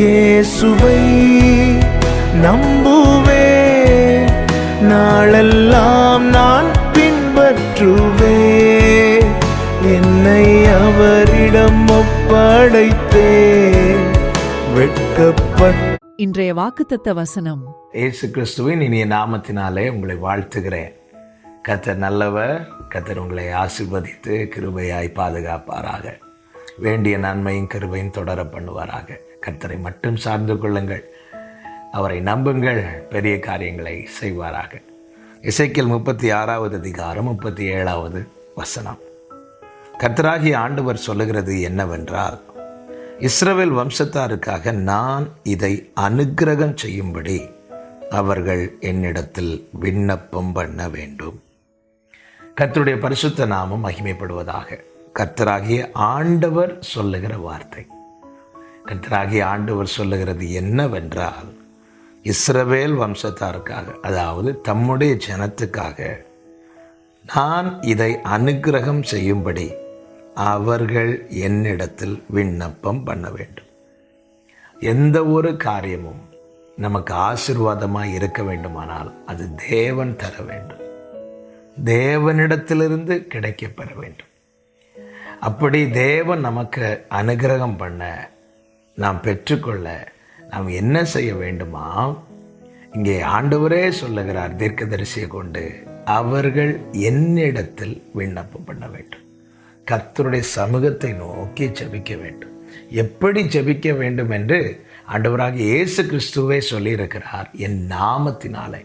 இயேசுவை நம்புவேன் நாளெல்லாம் நான் பின்பற்றுவேன் என்னை அவரிடம் ஒப்படைத்தேன். வெட்கப்பட்ட இன்றைய வாக்குத்தத்த வசனம். இயேசு கிறிஸ்துவின் இனிய நாமத்தினாலே உங்களை வாழ்த்துகிறேன். கத்தர் நல்லவர் கத்தர் உங்களை ஆசிர்வதித்து கிருபையாய் பாதுகாப்பாராக. வேண்டிய நன்மையும் கிருபையும் தொடர பண்ணுவாராக. கர்த்தரை மட்டும் சார்ந்து கொள்ளுங்கள். அவரை நம்புங்கள். பெரிய காரியங்களை செய்வாராக. இசைக்கல் முப்பத்தி ஆறாவது அதிகாரம் முப்பத்தி ஏழாவது வசனம். கர்த்தராகிய ஆண்டவர் சொல்லுகிறது என்னவென்றால் இஸ்ரவேல் வம்சத்தாருக்காக நான் இதை அனுக்கிரகம் செய்யும்படி அவர்கள் என்னிடத்தில் விண்ணப்பம் பண்ண வேண்டும். கர்த்தருடைய பரிசுத்த நாமம் மகிமைப்படுவதாக கர்த்தராகிய ஆண்டவர் சொல்லுகிற வார்த்தை. கர்த்தராகிய ஆண்டவர் சொல்லுகிறது என்னவென்றால் இஸ்ரவேல் வம்சத்தாருக்காக அதாவது தம்முடைய ஜனத்துக்காக நான் இதை அனுக்கிரகம் செய்யும்படி அவர்கள் என்னிடத்தில் விண்ணப்பம் பண்ண வேண்டும். எந்த ஒரு காரியமும் நமக்கு ஆசீர்வாதமாக இருக்க வேண்டுமானால் அது தேவன் தர வேண்டும். தேவனிடத்திலிருந்து கிடைக்கப் பெற வேண்டும். அப்படி தேவன் நமக்கு அனுகிரகம் பண்ண நாம் பெற்றுக்கொள்ள நாம் என்ன செய்ய வேண்டுமா? இங்கே ஆண்டவரே சொல்லுகிறார் தீர்க்கதரிசியை கொண்டு அவர்கள் என்னிடத்தில் விண்ணப்பம் பண்ண வேண்டும். கத்தருடைய சமூகத்தை நோக்கி ஜெபிக்க வேண்டும். எப்படி ஜெபிக்க வேண்டும் என்று ஆண்டவராக இயேசு கிறிஸ்துவே சொல்லியிருக்கிறார் என் நாமத்தினாலே.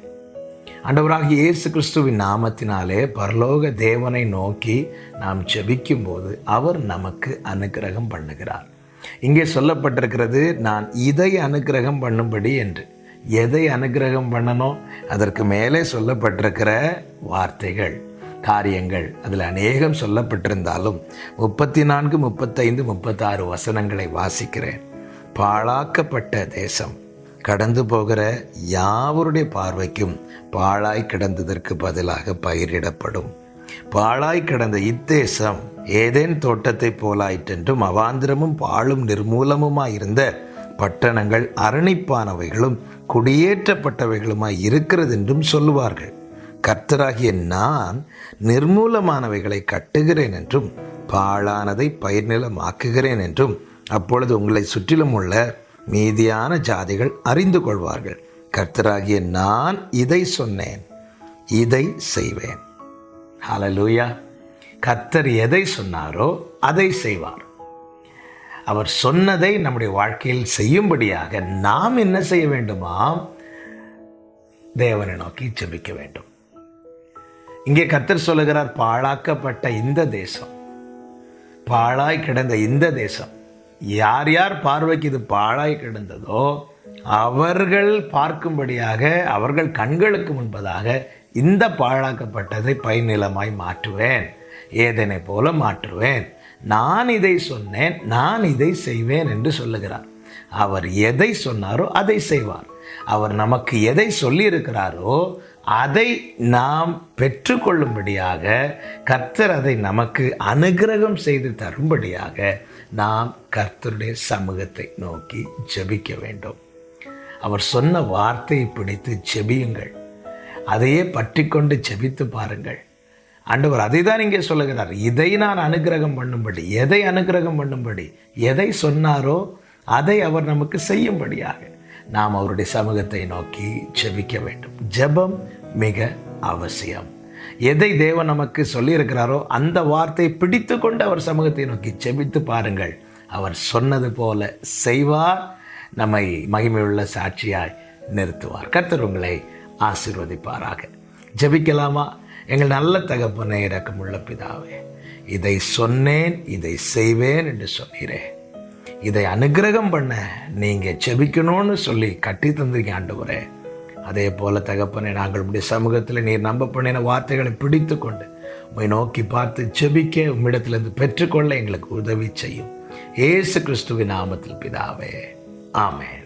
ஆண்டவராக இயேசு கிறிஸ்துவின் நாமத்தினாலே பரலோக தேவனை நோக்கி நாம் ஜெபிக்கும்போது அவர் நமக்கு அனுக்கிரகம் பண்ணுகிறார். இங்கே சொல்லப்பட்டிருக்கிறது நான் இதை அனுக்கிரகம் பண்ணும்படி என்று. எதை அனுக்கிரகம் பண்ணணும்? அதற்கு மேலே சொல்லப்பட்டிருக்கிற வார்த்தைகள் காரியங்கள். அதில் அநேகம் சொல்லப்பட்டிருந்தாலும் முப்பத்தி நான்கு முப்பத்தைந்து முப்பத்தாறு வசனங்களை வாசிக்கிறேன். பாழாக்கப்பட்ட தேசம் கடந்து போகிற யாவருடைய பார்வைக்கும் பாழாய் கிடந்ததற்கு பதிலாக பயிரிடப்படும். பாழாய் கிடந்த இத்தேசம் ஏதேன் தோட்டத்தைப் போலாயிற்றென்றும் அவாந்திரமும் பாழும் நிர்மூலமுமாயிருந்த பட்டணங்கள் அரணிப்பானவைகளும் குடியேற்றப்பட்டவைகளுமாய் இருக்கிறது என்றும் சொல்லுவார்கள். கர்த்தராகிய நான் நிர்மூலமானவைகளை கட்டுகிறேன் என்றும் பாழானதை பயிர்நிலமாக்குகிறேன் என்றும் அப்பொழுது உங்களை சுற்றிலும் உள்ள மீதியான ஜாதிகள் அறிந்து கொள்வார்கள். கர்த்தராகிய நான் இதை சொன்னேன் இதை செய்வேன். ஹலலூயா கர்த்தர் எதை சொன்னாரோ அதை செய்வார். அவர் சொன்னதை நம்முடைய வாழ்க்கையில் செய்யும்படியாக நாம் என்ன செய்ய வேண்டுமா? தேவனை நோக்கி ஜெபிக்க வேண்டும். இங்கே கர்த்தர் சொல்லுகிறார் பாழாக்கப்பட்ட இந்த தேசம் பாழாய் கிடந்த இந்த தேசம் யார் யார் பார்வைக்கு இது பாழாய் கிடந்ததோ அவர்கள் பார்க்கும்படியாக அவர்கள் கண்களுக்கு முன்பதாக இந்த பாழாக்கப்பட்டதை பைநிலமாய் மாற்றுவேன். ஏதனை போல மாற்றுவேன். நான் இதை சொன்னேன் நான் இதை செய்வேன் என்று சொல்லுகிறார். அவர் எதை சொன்னாரோ அதை செய்வார். அவர் நமக்கு எதை சொல்லியிருக்கிறாரோ அதை நாம் பெற்றுக்கொள்ளும்படியாக கர்த்தர் அதை நமக்கு அனுகிரகம் செய்து தரும்படியாக நாம் கர்த்தருடைய சமூகத்தை நோக்கி ஜெபிக்க வேண்டும். அவர் சொன்ன வார்த்தையை பிடித்து ஜெபியுங்கள். அதையே பற்றி கொண்டு செபித்து பாருங்கள். ஆண்டவர் அதை தான் இங்கே சொல்லுகிறார். இதை நான் அனுகிரகம் பண்ணும்படி எதை அனுகிரகம் பண்ணும்படி எதை சொன்னாரோ அதை அவர் நமக்கு செய்யும்படியாக நாம் அவருடைய சமூகத்தை நோக்கி ஜெபிக்க வேண்டும். ஜெபம் மிக அவசியம். எதை தேவன் நமக்கு சொல்லியிருக்கிறாரோ அந்த வார்த்தையை பிடித்து கொண்டு அவர் சமூகத்தை நோக்கி செபித்து பாருங்கள். அவர் சொன்னது போல செய்வார். நம்மை மகிமையுள்ள சாட்சியாய் நிறுத்துவார். கர்த்தர் உங்களை ஆசீர்வதிப்பாராக. ஜெபிக்கலாமா? எங்கள் நல்ல தகப்பனை இரக்கமுள்ள பிதாவே இதை சொன்னேன் இதை செய்வேன் என்று சொன்னீரே. இதை அனுக்கிரகம் பண்ண நீங்கள் செபிக்கணும்னு சொல்லி கட்டி தந்திருக்கீங்க ஆண்டவரே. அதே போல தகப்பனை நாங்கள் இப்படி சமூகத்தில் நீர் நம்ப பண்ணின வார்த்தைகளை பிடித்து கொண்டு உம்மை நோக்கி பார்த்து செபிக்க உம்மிடத்திலிருந்து பெற்றுக்கொள்ள எங்களுக்கு உதவி செய்யும். ஏசு கிறிஸ்துவின் நாமத்தில் பிதாவே ஆமேன்.